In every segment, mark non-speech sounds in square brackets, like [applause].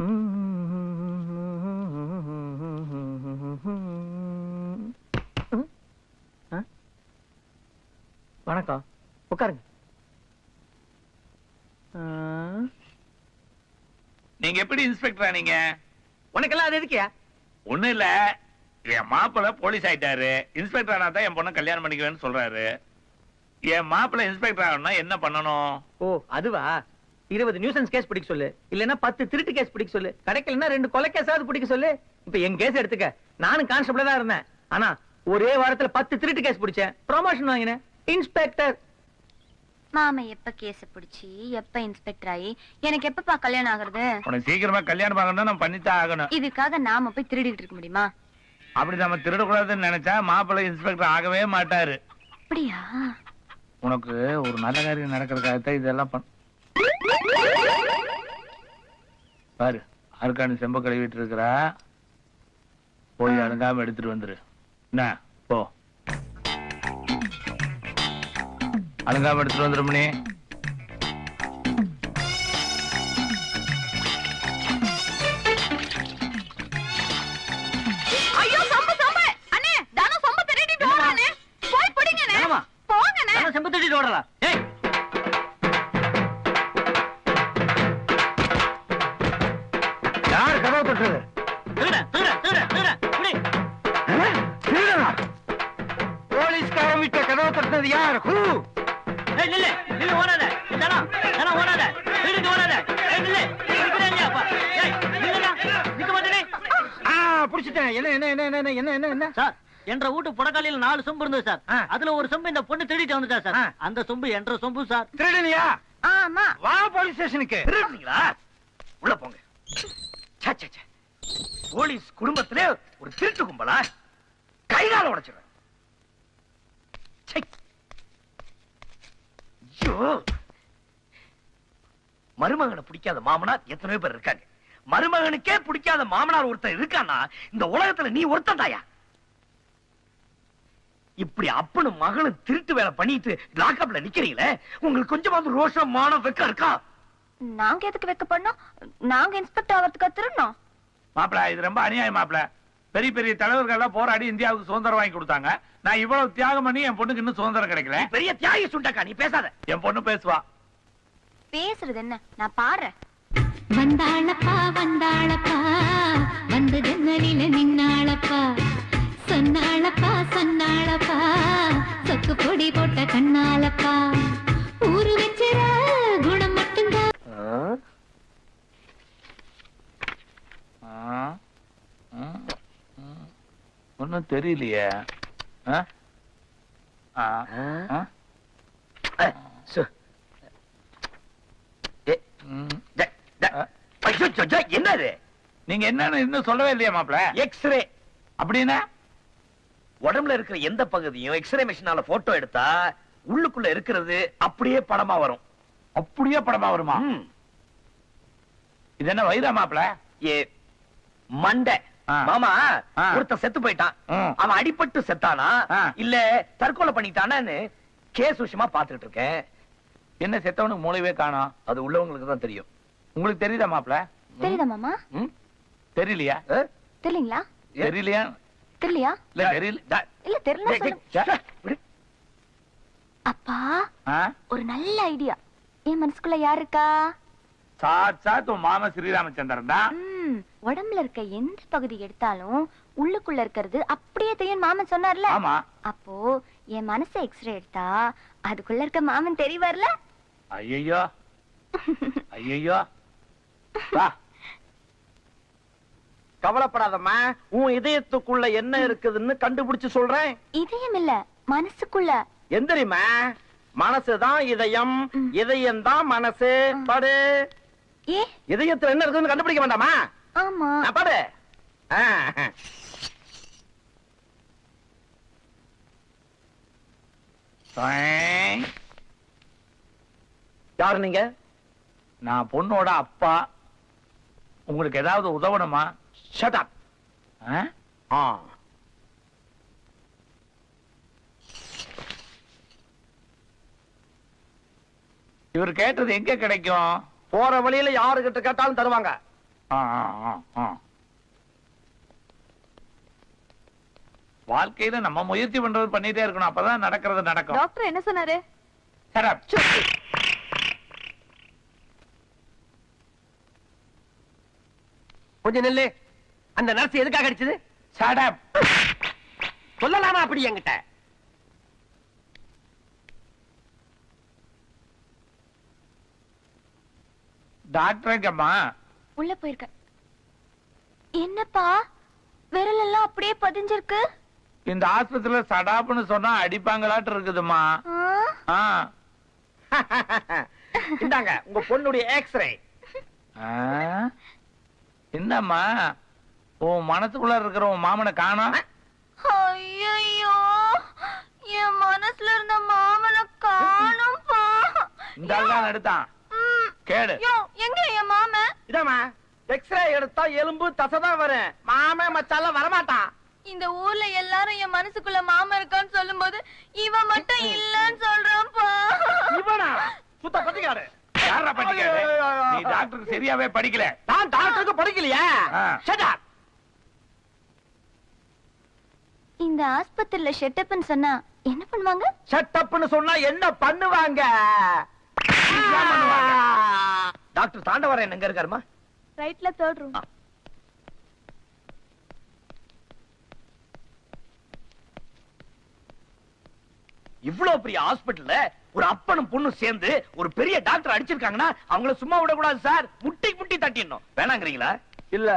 வணக்கம். உட்காருங்க. நீங்க எப்படி இன்ஸ்பெக்டரா நீங்க? உனக்கெல்லாம் அது எதுக்கியா? ஒண்ணும் இல்ல. என் மாப்பிள்ள போலீஸ் ஆயிட்டாரு. இன்ஸ்பெக்டர் ஆனா தான் என் பொண்ணை கல்யாணம் பண்ணிக்குவேன்னு சொல்றாரு. என் மாப்பிள்ள இன்ஸ்பெக்டர் ஆகணும்னா என்ன பண்ணணும்? ஓ அதுவா? இருபது நியூசன்ஸ் கேஸ் பிடிக்க சொல்லு. இல்லன்னா பத்து திருட்டு கேஸ் பிடிக்க சொல்லு. கிடைக்கலன்னா ரெண்டு கொலை கேஸாவது பிடிக்க சொல்லு. இப்ப என் கேஸ் எடுத்துக்க. நானும் கான்ஸ்டபிளா தான் இருந்தேன். ஆனா ஒரே வாரத்துல பத்து திருட்டு கேஸ் பிடிச்சேன். ப்ரொமோஷன் வாங்கினேன். இன்ஸ்பெக்டர் மாமா எப்ப கேஸ் பிடிச்சி? எப்ப இன்ஸ்பெக்டர் ஆகி எனக்கு எப்பப்பா கல்யாணம் ஆகுறது? உனக்கு சீக்கிரமா கல்யாணம் பண்ணணும்னா நம்ம பண்ணித்தான் ஆகணும். இதுக்காக நாம போய் திருடிட்டு இருக்க முடியுமா? அப்படி நம்ம திருடக்கூடாதுன்னு நினைச்சா மாப்பிள்ளை இன்ஸ்பெக்டர் ஆகவே மாட்டாரு. அப்படியா? உனக்கு ஒரு நல்ல காரியம் நடக்கிறதுக்காகத்தான் இதெல்லாம் பண்ண பாரு அருக்காணி செம்ப கழுவிட்டு இருக்கிறா போய் அழுங்காம எடுத்துட்டு வந்துரு. என்ன? போ. அழுங்காம எடுத்துட்டு வந்துருமணி வீட்டை கதவை தொட்டது யார்? ஹூ! ஏய் நில்லு நில்லு ஓடாத. தனம் தனம் ஓடாத. திருடிட்டு ஓடாத. ஏய் நில்லு நிக்கிறேன் இல்லையா அப்பா. ஏய் நில்லுடா. நிக்க மாட்டேனே ஆ புடிச்சிட்டேன். என்ன என்ன என்ன என்ன என்ன என்ன என்ன? சார் என்ற வீட்டு புடக்காலியில் நாலு சொம்பு இருந்தது சார். அதுல ஒரு சொம்பு இந்த பொண்ணு திருடிட்டு வந்துட்டா சார். அந்த சொம்பு என்ற சொம்பு சார். திருடனியா? ஆமா. வா போலீஸ் ஸ்டேஷனுக்கு. உள்ள போங்க. ச்சே, ச்சே, ச்சே. போலீஸ் குடும்பத்திலே ஒரு திருட்டு கும்பலா? கைகால உடைச்சிடுறேன் ஐயோ மருமகனை பிடிக்காத மாமனார் எத்தனையோ பேர் இருக்காங்க. மருமகனுக்கே பிடிக்காத மாமனார் ஒருத்தன் இருக்கானா இந்த உலகத்துல நீ ஒருத்தன் தாயா? இப்படி அப்பனும் மகனும் திருட்டு வேலை பண்ணிட்டு லாக்அப்ல நிக்கிறீங்களே உங்களுக்கு கொஞ்சமாவது ரோஷம் மானம் வெக்கம் இருக்கா? நாங்க எதுக்கு வைக்க பண்ணோம்? நாங்க இன்ஸ்பெக்டர் ஆகிறதுக்கு திருடணும். மாப்பிள இது ரொம்ப அநியாயம் மாப்பிள. பெரிய பெரிய தலைவர்கள் எல்லாம் போராடி இந்தியாவுக்கு சுதந்திரம் வாங்கி கொடுத்தாங்க. நான் இவ்வளவு தியாகம் பண்ணி என் பொண்ணுக்கு இன்னும் சுதந்திரம் கிடைக்கல. நீ பெரிய தியாகி சுண்டக்கா நீ பேசாத. என் பொண்ணு பேசுவா. பேசுறது என்ன? நான் பாடுறேன். வந்தாளப்பா வந்தாளப்பா வந்து ஒன்னும் தெரியலையே. என்னது? நீங்க என்னன்னு இன்னும் சொல்லவே இல்லையா மாப்பிள. எக்ஸ்ரே அப்படின்னா? உடம்புல இருக்கிற எந்த பகுதியும் எக்ஸ்ரே மிஷினால போட்டோ எடுத்தா உள்ளுக்குள்ள இருக்கிறது அப்படியே படமா வரும். அப்படியே படமா வருமா. இது என்ன வைரா மாப்பிள? ஏ மண்டை. மாமா ஆ. ஒருத்தன் செத்து போயிட்டான். அவன் அடிபட்டு செத்தானா. இல்ல தற்கொலை பண்ணிட்டானான்னு கேஸ் விஷயமா பாத்துக்கிட்டு இருக்கேன். என்ன செத்தவனுக்கு மூளைவே காணோம். அது உள்ளவங்களுக்கு தான் தெரியும். உங்களுக்கு தெரியுதா மாப்பிள தெரியுதா மாமா? தெரியலையா? தெரியலீங்களா? தெரியலையா? தெரியலையா? இல்ல தெரியல இல்ல தெரியல. அப்பா ஆ? ஒரு நல்ல ஐடியா. என் மனசுக்குள்ள யார் இருக்கா? சாத் சாத் உன் மாமா ஸ்ரீராமச்சந்திரன் தான். உடம்புல இருக்க எந்த பகுதி எடுத்தாலும் உள்ளுக்குள்ள இருக்கிறது அப்படியே தெரியும் மாமன் சொன்னார்ல. ஆமா. அப்போ என் மனச எக்ஸ்ரே எடுத்தா அதுக்குள்ள இருக்க மாமன் தெரியவார்ல ஐயோ [laughs] ஐயோ கவலைப்படாதம்மா உன் இதயத்துக்குள்ள என்ன இருக்குதுன்னு கண்டுபிடிச்சு சொல்றேன். இதயம் இல்ல மனசுக்குள்ள. எந்திரிமா மனசுதான் இதயம். இதயம் தான் மனசு. பாடு. இதயத்துல என்ன இருக்குதுன்னு கண்டுபிடிக்க வேண்டாமா? ஆமா. நான் பாடு. ஆ. டொய். யாரு நீங்க? நான் பொண்ணோட அப்பா. உங்களுக்கு ஏதாவது உதவணுமா? ஷட்? ஆ. இவர் கேட்டது எங்க கிடைக்கும்? போற வழியில யாருகிட்ட கேட்டாலும் தருவாங்க. வாழ்க்கையில நம்ம முயற்சி பண்றது பண்ணிட்டே இருக்கணும். அப்பதான் நடக்கிறது நடக்கும். டாக்டர் என்ன சொன்னாரு. கொஞ்சம் நெல்லு. அந்த நர்ஸ் எதுக்காக அடிச்சது. சொல்லலாமா அப்படி என்கிட்ட? டாக்டர் எங்கம்மா உள்ள போயிருக்க. என்னப்பா? விரல் எல்லாம் அப்படியே பதிஞ்சிருக்கு. இந்த ஆஸ்பத்திரியில சடாப்னு சொன்னா அடிப்பாங்களாட்டு இருக்குதுமா. [laughs] இந்தாங்க உங்க பொண்ணுடைய எக்ஸ்ரே ஆ? என்னம்மா? உன் மனசுக்குள்ள இருக்கிற உன் மாமனை காணோம் ஐயையோ என் மனசுல இருந்த மாமனை காணும்பா. இந்த எடுத்தான். கேடு எங்க என் மாமன் இதாமா எக்ஸ்ரே எடுத்தா எலும்பு தசைதான் வரும். மாமே மச்சால வரமாட்டான். இந்த ஊர்ல எல்லாரும் என் மனசுக்குள்ள மாமன் இருக்கான்னு சொல்லும்போது இவன் மட்டும் இல்லன்னு சொல்றான்ப்பா இவனா? சுத்த யாரா நீ டாக்டருக்கு சரியாவே படிக்கல. நான் டாக்டருக்கு படிக்கலையா? up. இந்த ஆஸ்பத்திரியில ஷெட்டப்னு சொன்னா என்ன பண்ணுவாங்க? ஷட்டப்னு சொன்னா என்ன பண்ணுவாங்க? டாக்டர் தாண்டவரன் எங்க இருக்காருமா? ரைட்ல தேர்ட் ரூம் இவ்வளவு பெரிய ஹாஸ்பிடல்ல ஒரு அப்பனும் பொண்ணும் சேர்ந்து ஒரு பெரிய டாக்டர் அடிச்சிருக்காங்கன்னா அவங்கள சும்மா விடக்கூடாது சார். முட்டி முட்டி தட்டிடணும். வேணாங்கிறீங்களா? இல்ல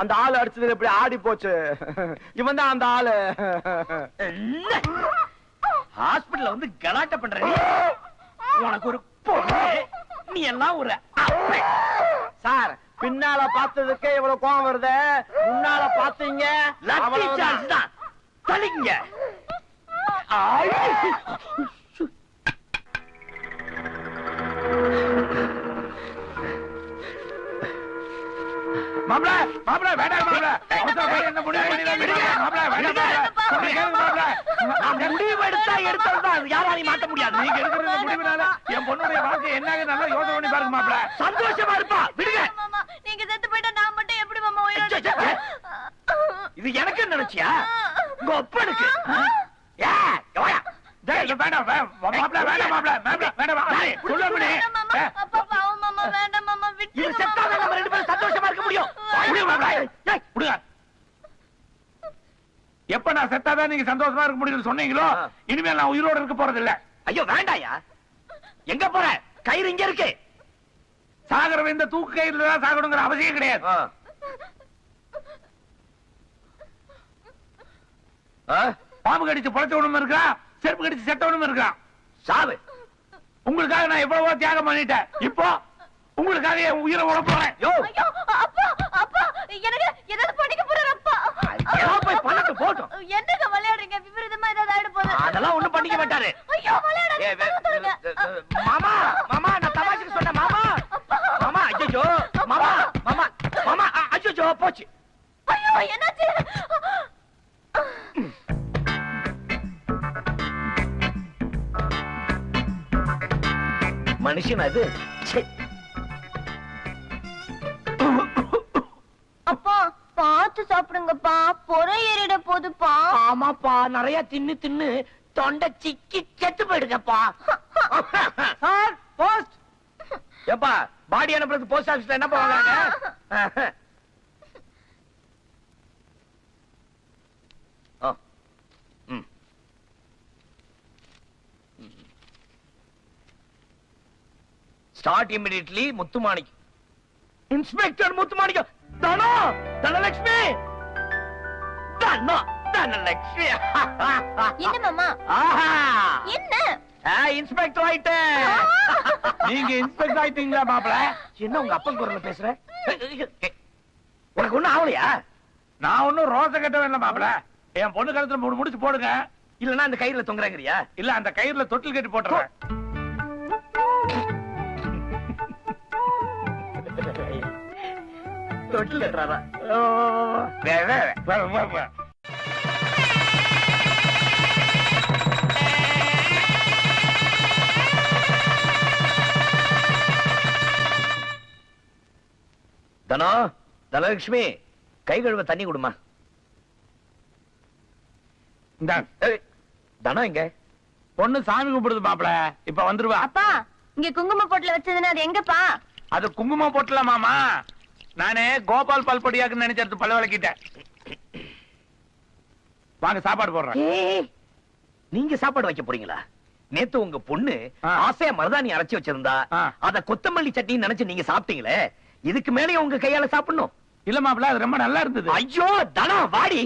அந்த ஆளு அடிச்சது இப்படி ஆடி போச்சு. இவன் தான் அந்த ஆளு. ஹாஸ்பிடல்ல வந்து கலாட்ட பண்ற உனக்கு ஒரு நீ எல்லாம் ஒரு. சார் பின்னால பார்த்ததுக்கே இவ்வளவு கோவம் வருது. முன்னால பாத்தீங்க தலிங்க! மாப்பிள மாப்பிள வேண்டாம் மாப்பிள. என்ன முடிவு மாப்பிள வேண்டாம் முடிவு எடுத்தா எடுத்ததுதான் யாராலையும் மாத்த முடியாது. நீங்க எடுக்கிற முடிவுனால என் பொண்ணுடைய வாழ்க்கை என்னங்க நல்லா யோசனை பண்ணி பாருங்க மாப்பிள. சந்தோஷமா இருப்பா. விடுங்க. நீங்க செத்து போயிட்டா நான் மட்டும் எப்படி மாமா உயிரோட. இது எனக்கு நினைச்சியா? உங்க அப்பனுக்கு ஏ, எவாயா? டேய், வேண்டாம் வே- மாப்பிள வேண்டாம் மாப்பிள மாப்பிள வேண்டாம் சொல்லு வேண்டாம் மாமா அப்பா பாவம் மாமா வேண்டாம் மாமா விட்டு இது செத்தாதான் நம்ம ரெண்டு பேரும் சந்தோஷமா இருக்க முடியும். விடுங்க மாப்பிள. ஏய், விடுங்க. எப்ப நான் செத்தாதான் நீங்க சந்தோஷமா இருக்க முடியும்னு சொன்னீங்களோ. இனிமேல் நான் உயிரோட இருக்க போறது இல்ல ஐயோ வேண்டாயா? எங்க போற? கயிறு இங்க இருக்கு. சாகரவன் இந்த தூக்கு கயிறுல தான் சாகணுங்கிற அவசியம் கிடையாது? பாம்பு கடிச்சு பொழைச்சவனும் இருக்கான் செருப்பு கடிச்சு செத்தவனும் இருக்கான் சாவு. உங்களுக்காக நான் எவ்வளவோ தியாகம் பண்ணிட்டேன். இப்போ உங்களுக்காக என் உயிரை உட போறேன் யோ. ஐயோ அப்பா அப்பா எனக்கு ஏதாவது பண்ணிக்க போறாரு அப்பா ஏதோ போய் பண்ணட்டும் போட்டும். என்னங்க விளையாடுறீங்க? விபரீதமா ஏதாவது ஆயிட போகுது? அதெல்லாம் ஒண்ணும் பண்ணிக்க மாட்டாரு. ஐயோ விளையாடாதீங்க, ஏ, வே- கதவு திறங்க. வே- வே- மாமா மாமா நான் தமாஷுக்கு சொன்னேன் மாமா. மாமா ஐயோ மாமா மாமா மாமா ஐயோ போச்சு. ஐயோ என்னாச்சு? மனுஷன் அது. பார்த்து சாப்பிடுங்கப்பா. பொறை ஏறிட போதுப்பா. ஆமாப்பா நிறைய தின்னு தின்னு தொண்டை சிக்கி செத்து போயிடுங்கப்பா. [laughs] Sir post. ஏப்பா பாடி அனுப்புறது போஸ்ட் ஆபீஸ்ல என்ன பண்ணுவாங்க start immediately Muthumanickam. Inspector Muthumanickam Thane? Dhanalakshmi? தனோ தனலட்சுமி. என்ன மாமா? ஆஹா. என்ன? இன்ஸ்பெக்டர் ஆயிட்டேன். நீங்க இன்ஸ்பெக்டர் ஆயிட்டீங்களா மாப்பிள? என்ன உங்க அப்பன் குரல்ல பேசுற? உனக்கு ஒண்ணும் ஆகலையா நான் ஒன்னும் ரோச கட்டவே இல்ல மாப்பிள. என் பொண்ணு கழுத்துல மூணு முடிச்சு போடுங்க. இல்லன்னா அந்த கயிறுல தொங்குறாங்கறியா? இல்ல அந்த கயிறுல தொட்டில் கட்டி போட்டுறேன். தொட்டில் வே. தனோ தனலட்சுமி கை கழுவ தண்ணி கொடுமா. தனம் எங்க பொண்ணு சாமி கும்பிடுது மாப்பிள. இப்ப வந்துருவா. அப்பா இங்க குங்கும போட்டுல வச்சதுன்னா அது எங்கப்பா? அது குங்குமம் போட்டல மாமா. நானே கோபால் பல்பொடியாக்குன்னு நினைச்சது பல்ல விளக்கிட்டேன். வாங்க சாப்பாடு போடுறேன். நீங்க சாப்பாடு வைக்க போறீங்களா? நேத்து உங்க பொண்ணு. ஆசையா மருதாணி அரைச்சு வச்சிருந்தா. அத கொத்தமல்லி சட்னி நினைச்சு நீங்க சாப்பிட்டீங்களே இதுக்கு மேலே உங்க கையால சாப்பிடணும். இல்ல மாப்பிள அது ரொம்ப நல்லா இருந்தது. ஐயோ தனம் வாடி.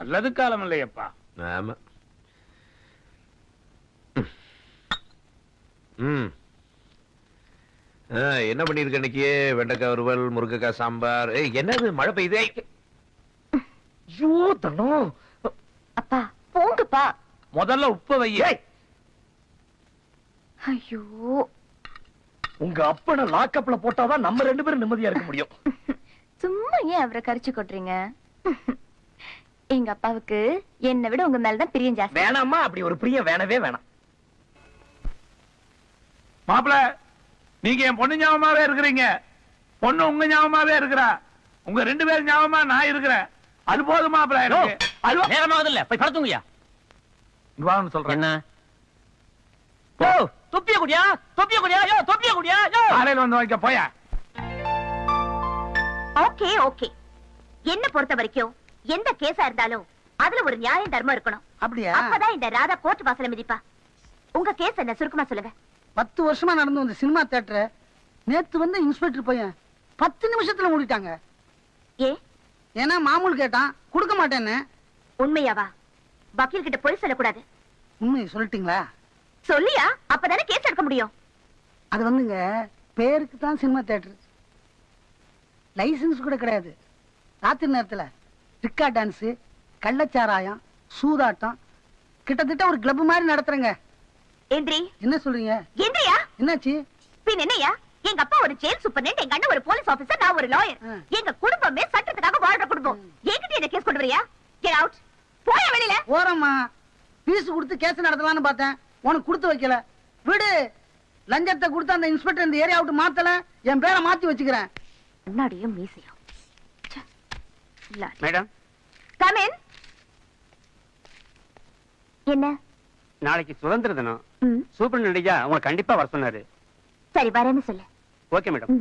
நல்லது காலம் இல்லையப்பா. ஆமா. ம். என்ன பண்ணிருக்க இன்னைக்கு? வெண்டைக்காய் வறுவல் முருங்கைக்காய் சாம்பார். ஏய் என்னது? மழை பெய்யுதே. ஐயோ தனம் அப்பா போங்கப்பா. முதல்ல உப்பு வை. ஏய், ஐயோ. உங்க அப்பனை லாக்கப்ல போட்டாதான் நம்ம ரெண்டு பேரும் நிம்மதியா இருக்க முடியும். [laughs] சும்மா ஏன் அவரை கரிச்சு கொட்டுறீங்க? [laughs] எங்க அப்பாவுக்கு என்னை விட உங்க மேலதான் பிரியம் ஜாஸ்தி. வேணாமா அப்படி ஒரு பிரியம் வேணவே வேணாம். மாப்பிள நீங்க என் பொண்ணு ஞாபகமாவே இருக்கிறீங்க. பொண்ணு உங்க ஞாபகமாவே இருக்கிறா. உங்க ரெண்டு பேரும் ஞாபகமா நான் இருக்கிறேன். அது போதும் எனக்கு? அது நேரமாவது இல்ல போய் படுத்துங்கய்யா வான்னு சொல்றேன். என்ன? யோ தொப்பிய குடியா? தொப்பிய குடியா? யோ தொப்பிய குடியா? யோ. காலையில வந்து வாங்கிக்க போயா. Okay okay. என்ன பொறுத்த வரைக்கும் எந்த கேஸா இருந்தாலும் அதுல ஒரு நியாயம் தர்மம் இருக்கணும். அப்படியா? அப்பதான் இந்த ராதா கோர்ட் வாசல மிதிப்பா. உங்க கேஸ் என்ன? சுருக்கமா சொல்லுங்க. பத்து வருஷமா நடந்து வந்த சினிமா தியேட்டரை நேத்து வந்து இன்ஸ்பெக்டர் பையன் பத்து நிமிஷத்துல மூடிட்டாங்க. ஏ? ஏன்னா மாமூல் கேட்டான் கொடுக்க மாட்டேன்னு. உண்மையாவா? வக்கீல் கிட்ட பொய் சொல்லக்கூடாது. உண்மையை சொல்லிட்டீங்களா? சொல்லியா? அப்பதானே கேஸ் எடுக்க முடியும். அது வந்துங்க பேருக்கு தான் சினிமா தியேட்டர். லைசென்ஸ் கூட கிடையாது. ராத்திரி நேரத்துல ரிக்கா டான்ஸு கள்ளச்சாராயம் சூதாட்டம் கிட்டத்தட்ட ஒரு கிளப் மாதிரி நடத்துறேங்க. எந்திரி என்ன சொல்றீங்க? எந்திரியா என்னாச்சு? பின் என்னையா எங்க அப்பா ஒரு ஜெயில் சூப்பர்டென்ட் எங்க அண்ணன் ஒரு போலீஸ் ஆபீசர் நான் ஒரு லாயர். எங்க குடும்பமே சட்டத்துக்காக வாழ்ற குடும்பம். என்கிட்ட இந்த கேஸ் கொண்டு வரியா? கெட் அவுட் போய வெளியில? ஓரம்மா பீஸ் கொடுத்து கேஸ் நடத்தலாம்னு பார்த்தேன். உனக்கு கொடுத்து வைக்கல. விடு. லஞ்சத்தை கொடுத்து அந்த இன்ஸ்பெக்டர் இந்த ஏரியா விட்டு மாத்தல. என் பேரை மாத்தி வச்சுக்கிறேன். முன்னாடியும் மீசையும் மேடம். கம் இன் என்ன? நாளைக்கு சுதந்திர தினம். சூப்பர் நடிகா உங்களை கண்டிப்பா வர சொன்னாரு. சரி வரேன்னு சொல்லு. Okay madam.